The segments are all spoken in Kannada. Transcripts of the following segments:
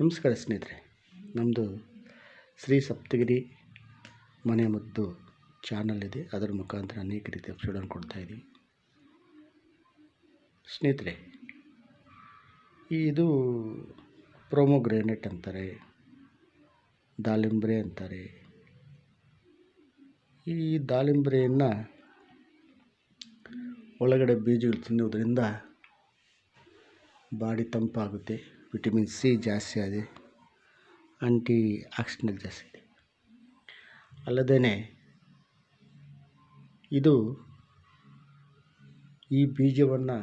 ನಮಸ್ಕಾರ ಸ್ನೇಹಿತರೆ ನಮ್ಮದು ಶ್ರೀ ಸಪ್ತಗಿರಿ ಮನೆ ಮತ್ತು ಚಾನಲ್ ಇದೆ. ಅದರ ಮುಖಾಂತರ ಅನೇಕ ರೀತಿಯ ಎಪಿಸೋಡನ್ನು ಕೊಡ್ತಾಯಿದ್ದೀವಿ ಸ್ನೇಹಿತರೆ, ಇದು ಪ್ರೋಮೋಗ್ರೇನೆಟ್ ಅಂತಾರೆ ದಾಳಿಂಬ್ರೆ ಅಂತಾರೆ. ಈ ದಾಳಿಂಬ್ರೆಯನ್ನು ಒಳಗಡೆ ಬೀಜಗಳು ತಿನ್ನುವುದರಿಂದ ಬಾಡಿ ತಂಪಾಗುತ್ತೆ. ವಿಟಮಿನ್ ಸಿ ಜಾಸ್ತಿ ಇದೆ ಆಂಟಿ ಆಕ್ಸಿಡೆಂಟ್ ಜಾಸ್ತಿ ಇದೆ. ಅಲ್ಲದೇ ಇದು ಈ ಬೀಜವನ್ನು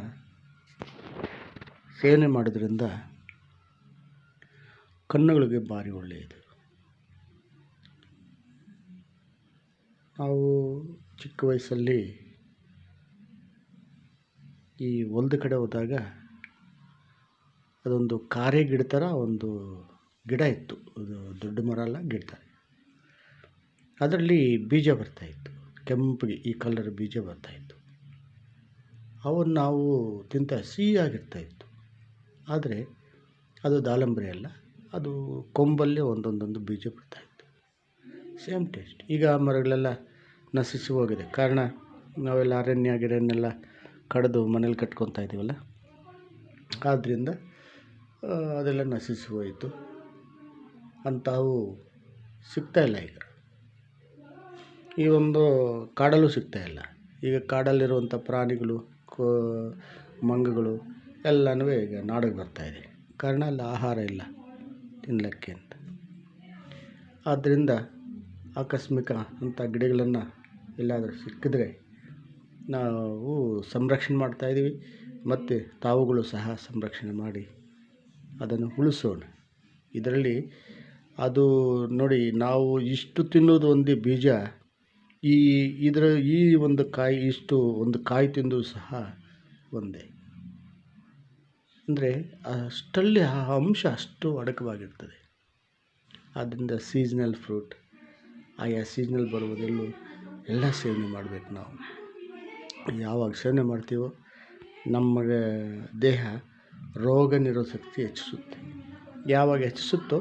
ಸೇವನೆ ಮಾಡೋದ್ರಿಂದ ಕಣ್ಣುಗಳಿಗೆ ಭಾರಿ ಒಳ್ಳೆಯದು. ನಾವು ಚಿಕ್ಕ ವಯಸ್ಸಲ್ಲಿ ಈ ಹೊಲ್ದ ಕಡೆ ಹೋದಾಗ ಅದೊಂದು ಕಾರೆ ಗಿಡ ಥರ ಒಂದು ಗಿಡ ಇತ್ತು. ಅದು ದೊಡ್ಡ ಮರ ಅಲ್ಲ, ಗಿಡ ಥರ. ಅದರಲ್ಲಿ ಬೀಜ ಬರ್ತಾಯಿತ್ತು ಕೆಂಪಗೆ ಈ ಕಲರ್ ಬೀಜ ಬರ್ತಾಯಿತ್ತು ಅವನ್ನು ನಾವು ತಿಂತ ಸಿಹಿಯಾಗಿರ್ತಾಯಿತ್ತು ಆದರೆ ಅದು ದಾಳಂಬ್ರಿ ಅಲ್ಲ, ಅದು ಕೊಂಬಲ್ಲೇ ಒಂದೊಂದೊಂದು ಬೀಜ ಬರ್ತಾಯಿತ್ತು ಸೇಮ್ ಟೇಸ್ಟ್. ಈಗ ಆ ಮರಗಳೆಲ್ಲ ನಶಿಸಿ ಹೋಗಿದೆ. ಕಾರಣ, ನಾವೆಲ್ಲ ಅರಣ್ಯ ಗಿರಣ್ಯೆಲ್ಲ ಕಡಿದು ಮನೇಲಿ ಕಟ್ಕೊತಾ ಇದ್ದೀವಲ್ಲ ಆದ್ದರಿಂದ ಅದೆಲ್ಲ ನಶಿಸಿ ಹೋಯಿತು. ಅಂಥವು ಸಿಗ್ತಾಯಿಲ್ಲ ಈಗ. ಈ ಒಂದು ಕಾಡಲ್ಲೂ ಸಿಗ್ತಾ ಇಲ್ಲ. ಈಗ ಕಾಡಲ್ಲಿರುವಂಥ ಪ್ರಾಣಿಗಳು, ಕೋ, ಮಂಗಗಳು ಎಲ್ಲನೂ ಈಗ ನಾಡಿಗೆ ಬರ್ತಾಯಿದೆ ಕಾರಣ ಅಲ್ಲಿ ಆಹಾರ ಇಲ್ಲ ತಿನ್ನಲಿಕ್ಕೆ ಅಂತ. ಆದ್ದರಿಂದ ಆಕಸ್ಮಿಕ ಅಂಥ ಗಿಡಗಳನ್ನು ಎಲ್ಲಾದರೂ ಸಿಕ್ಕಿದ್ರೆ ನಾವು ಸಂರಕ್ಷಣೆ ಮಾಡ್ತಾಯಿದ್ದೀವಿ ಮತ್ತು ತಾವುಗಳು ಸಹ ಸಂರಕ್ಷಣೆ ಮಾಡಿ ಅದನ್ನು ಉಳಿಸೋಣ ಇದರಲ್ಲಿ ಅದು ನೋಡಿ, ನಾವು ಇಷ್ಟು ತಿನ್ನೋದು ಒಂದೇ ಬೀಜ, ಈ ಇದರ ಈ ಒಂದು ಕಾಯಿ, ಇಷ್ಟು ಒಂದು ಕಾಯಿ ತಿಂದು ಸಹ ಒಂದೇ. ಅಂದರೆ ಅಷ್ಟಲ್ಲಿ ಆ ಅಂಶ ಅಷ್ಟು ಅಡಕವಾಗಿರ್ತದೆ. ಆದ್ದರಿಂದ ಸೀಸ್ನಲ್ ಫ್ರೂಟ್ ಆಯಾ ಸೀಸ್ನಲ್ ಬರುವುದೆಲ್ಲೂ ಎಲ್ಲ ಸೇವನೆ ಮಾಡಬೇಕು ನಾವು. ಯಾವಾಗ ಸೇವನೆ ಮಾಡ್ತೀವೋ, ನಮಗೆ ದೇಹ ರೋಗ ನಿರೋಧ ಶಕ್ತಿ ಹೆಚ್ಚಿಸುತ್ತೆ. ಯಾವಾಗ ಹೆಚ್ಚಿಸುತ್ತೋ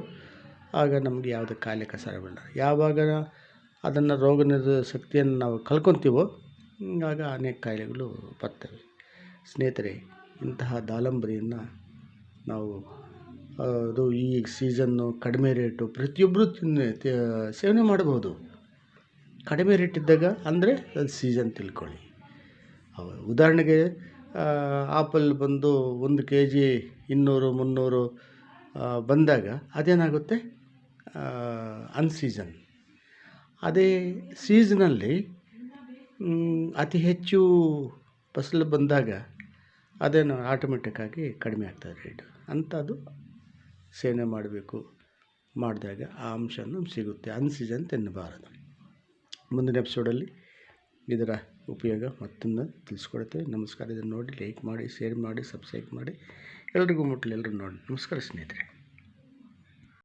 ಆಗ ನಮಗೆ ಯಾವುದೇ ಕಾಯಿಲೆ ಕಸಾರ ಬೀಳಲ್ಲ ಯಾವಾಗ ಅದನ್ನು ರೋಗ ನಿರೋಧ ಶಕ್ತಿಯನ್ನು ನಾವು ಕಳ್ಕೊತೀವೋ, ಆಗ ಅನೇಕ ಕಾಯಿಲೆಗಳು ಬರ್ತವೆ. ಸ್ನೇಹಿತರೆ, ಇಂತಹ ದಾಳಂಬರಿಯನ್ನು ನಾವು ಅದು ಈ ಸೀಸನ್ನು ಕಡಿಮೆ ರೇಟು ಪ್ರತಿಯೊಬ್ಬರು ತಿನ್ನ ಸೇವನೆ ಮಾಡ್ಬೋದು ಕಡಿಮೆ ರೇಟ್ ಇದ್ದಾಗ ಅಂದರೆ ಅದು ಸೀಸನ್ ತಿಳ್ಕೊಳ್ಳಿ. ಉದಾಹರಣೆಗೆ ಆಪಲ್ ಬಂದು ಒಂದು ಕೆ ಜಿ ಇನ್ನೂರು, ಮುನ್ನೂರು ಬಂದಾಗ ಅದೇನಾಗುತ್ತೆ? ಅನ್ಸೀಸನ್ ಅದೇ ಸೀಸನಲ್ಲಿ ಅತಿ ಹೆಚ್ಚು ಫಸಲು ಬಂದಾಗ ಅದೇನು ಆಟೋಮೆಟಿಕ್ಕಾಗಿ ಕಡಿಮೆ ಆಗ್ತದೆ ರೇಟ್ ಅಂಥದ್ದು ಸೇನೆ ಮಾಡಬೇಕು. ಮಾಡಿದಾಗ ಆ ಅಂಶ ಸಿಗುತ್ತೆ. ಅನ್ಸೀಸನ್ ತಿನ್ನಬಾರದು. ಮುಂದಿನ ಎಪಿಸೋಡಲ್ಲಿ ಇದರ ಉಪಯೋಗ ಮತ್ತೊಂದು ತಿಳಿಸ್ಕೊಡ್ತೇವೆ ನಮಸ್ಕಾರ. ಇದನ್ನು ನೋಡಿ ಲೈಕ್ ಮಾಡಿ ಶೇರ್ ಮಾಡಿ ಸಬ್ಸ್ಕ್ರೈಬ್ ಮಾಡಿ. ಎಲ್ರಿಗೂ ಮುಟ್ಟಲಿ ಎಲ್ಲರೂ ನೋಡಿ. ನಮಸ್ಕಾರ ಸ್ನೇಹಿತರೆ.